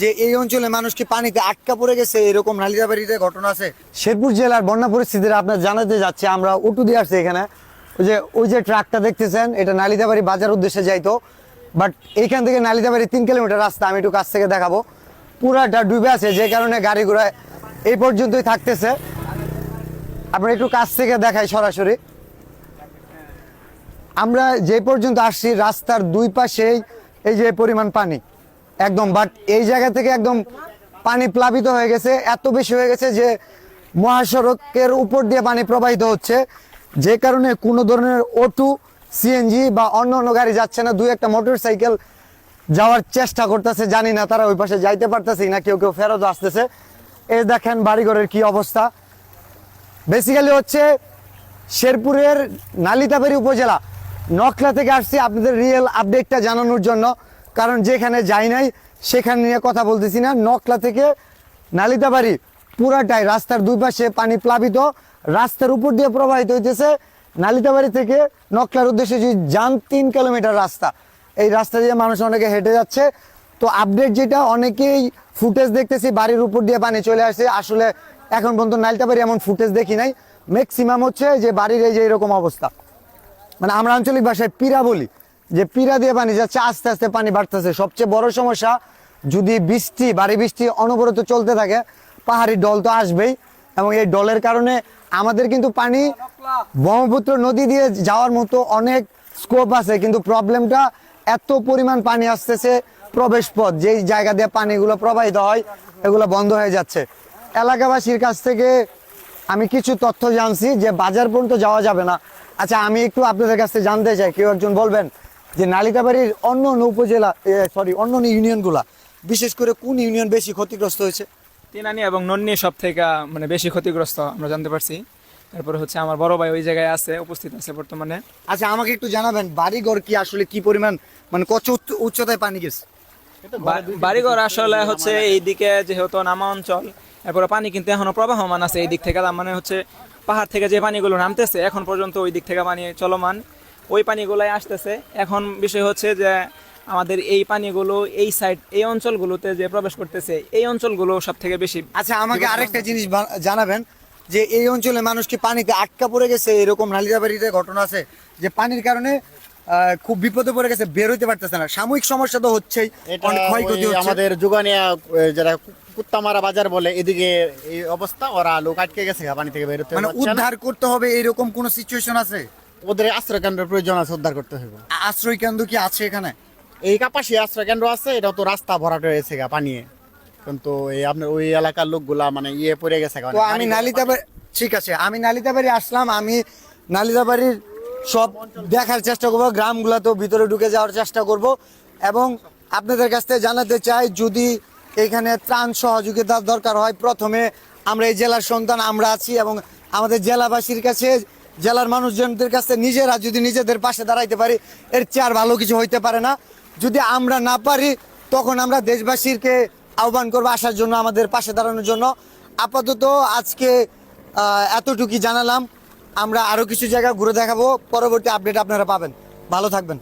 যে এই অঞ্চলে মানুষ কি পানিতে আটকা পড়ে গেছে? এরকম নালিতাবাড়িতে ঘটনা আছে? শেরপুর জেলার বন্যা পরিস্থিতির আপনার জানাতে যাচ্ছে, আমরা উটু দিয়ে আসছি এখানে। ওই যে ওই যে ট্রাকটা দেখতেছেন, এটা নালিতাবাড়ি বাজার উদ্দেশ্যে যাইতো। বাট এইখান থেকে নালিতাবাড়ি তিন কিলোমিটার রাস্তা, আমি একটু কাছ থেকে দেখাবো। পুরাটা ডুবে আছে, যে কারণে গাড়ি ঘোড়া এই পর্যন্তই থাকতেছে। আপনার একটু কাছ থেকে দেখাই সরাসরি। আমরা যে পর্যন্ত আসছি, রাস্তার দুই পাশেই এই যে পরিমাণ পানি। একদম বাট এই জায়গা থেকে একদম পানি প্লাবিত হয়ে গেছে, এত বেশি হয়ে গেছে যে মহাসড়কের উপর দিয়ে পানি প্রবাহিত হচ্ছে। যে কারণে কোনো ধরনের অটো সিএনজি বা অন্য অন্য গাড়ি যাচ্ছে না, দুই একটা মোটর সাইকেল যাওয়ার চেষ্টা করতেছে, জানি না তারা ওই পাশে যাইতে পারতেছে না কেউ কেউ ফেরত আসতেছে। এই দেখেন বাড়িঘরের কি অবস্থা। বেসিক্যালি হচ্ছে শেরপুরের নালিতাবাড়ি উপজেলা, নকলা থেকে আসছি আপনাদের রিয়েল আপডেটটা জানানোর জন্য। কারণ যেখানে যাই নাই, সেখানে নিয়ে কথা বলতেছি না। নকলা থেকে নালিতাবাড়ি পুরাটাই রাস্তার দুই পাশে পানি প্লাবিত, রাস্তার উপর দিয়ে প্রবাহিত হইতেছে। নালিতাবাড়ি থেকে নকলার উদ্দেশ্যে যদি যান, তিন কিলোমিটার রাস্তা। এই রাস্তা দিয়ে মানুষ অনেকে হেঁটে যাচ্ছে। তো আপডেট যেটা, অনেকেই ফুটেজ দেখতেছি, বাড়ির উপর দিয়ে পানি চলে আসে। আসলে এখন পর্যন্ত নাইলতাবাড়ি এমন ফুটেজ দেখি নাই। ম্যাক্সিমাম হচ্ছে যে বাড়ির এই যে এরকম অবস্থা। মানে আমরা আঞ্চলিক ভাষায় পিরা বলি। যে পিরা দিয়ে পানি যাচ্ছে আস্তে আস্তে পানি বাড়তেছে। সবচেয়ে বড় সমস্যা, যদি বৃষ্টি বাড়ি বৃষ্টি অনবরত চলতে থাকে, পাহাড়ি ডল তো আসবেই। এবং এই ডলের কারণে আমাদের কিন্তু পানি, ব্রহ্মপুত্র নদী দিয়ে যাওয়ার মতো অনেক স্কোপ আছে। কিন্তু প্রবলেমটা এত পরিমাণ পানি আসতেছে প্রবেশ পথ, যেই জায়গা দিয়ে পানিগুলো প্রবাহিত হয়, এগুলো বন্ধ হয়ে যাচ্ছে। এলাকাবাসীর কাছ থেকে আমি কিছু তথ্য জানছি যে বাজার পর্যন্ত যাওয়া যাবে না। আচ্ছা আমি একটু আপনাদের কাছ জানতে চাই, কেউ একজন বলবেন? যে নালিতাবাড়ির অন্য অন্য উপজেলা সরি অন্য অন্য ইউনিয়নগুলা বিশেষ করে কোন ইউনিয়ন বেশি ক্ষতিগ্রস্ত হয়েছে? তিনানি এবং নন্নি সব থেকে মানে বেশি ক্ষতিগ্রস্ত আমরা জানতে পারছি। তারপরে হচ্ছে আমার বড় ভাই ওই জায়গায় আছে উপস্থিত আছে বর্তমানে। আচ্ছা আমাকে একটু জানাবেন বাড়িঘর কি আসলে কি পরিমাণ মানে কত উচ্চ- উচ্চতায় পানি গেছে? বাড়িঘর আসলে হচ্ছে এইদিকে যেহেতু নামা অঞ্চল এরপরে পানি কিন্তু এখনও প্রবাহমান আছে এই দিক থেকে তার মানে হচ্ছে পাহাড় থেকে যে পানিগুলো নামতেছে এখন পর্যন্ত ওই দিক থেকে পানি চলমান। ওই পানিগুলাই আসতেছে। এখন বিষয় হচ্ছে যে আমাদের এই পানিগুলো এই সাইড এই অঞ্চলগুলোতে যে প্রবেশ করতেছে এই অঞ্চলগুলো সব থেকে বেশি আচ্ছা আমাকে আরেকটা জিনিস জানাবেন যে এই অঞ্চলে মানুষ কি পানিতে আটকা পড়ে গেছে? এরকম নালিতাবাড়িতে ঘটনা আছে যে পানির কারণে আহ, খুব বিপদে পড়ে গেছে বের হইতে পারতেছে না। সাময়িক সমস্যা তো হচ্ছেই ক্ষয়ক্ষতি আমাদের জুগানিয়া যারা কুত্তামারা বাজার বলে এদিকে এই অবস্থা ওরা লোক আটকে গেছে পানি থেকে বেরোতে মানে উদ্ধার করতে হবে এরকম কোন সিচুয়েশন আছে? ওদের আশ্রয় কেন্দ্রের প্রয়োজন আছে উদ্ধার করতে হবে আ- আশ্রয় কেন্দ্র কি আছে এখানে? এই কাপাসি আশ্রয় কেন্দ্র আছে এটা তো রাস্তা ভরাট হয়েছে গা পানিয়ে। কিন্তু এই আপনার ওই এলাকার লোকগুলা মানে ইয়ে পড়ে গেছে তো মানে আমি নালিতাবাড়ি ঠিক আছে আমি নালিতাবাড়ি আসলাম আমি নালিতাবাড়ির সব দেখার চেষ্টা করব গ্রামগুলোতেও ভিতরে ঢুকে যাওয়ার চেষ্টা করব এবং আপনাদের কাছ থেকে জানাতে চাই যদি এখানে ত্রাণ সহযোগিতার দরকার হয় প্রথমে আমরা এই জেলার সন্তান আমরা আছি এবং আমাদের জেলাবাসীর কাছে জেলার মানুষজনদের কাছে নিজেরা যদি নিজেদের পাশে দাঁড়াইতে পারি, এর চেয়ার ভালো কিছু হইতে পারে না। যদি আমরা না পারি, তখন আমরা দেশবাসীরকে আহ্বান করব আসার জন্য, আমাদের পাশে দাঁড়ানোর জন্য। আপাতত আজকে এতটুকু জানালাম। আমরা আরও কিছু জায়গা ঘুরে দেখাবো। পরবর্তী আপডেট আপনারা পাবেন। ভালো থাকবেন।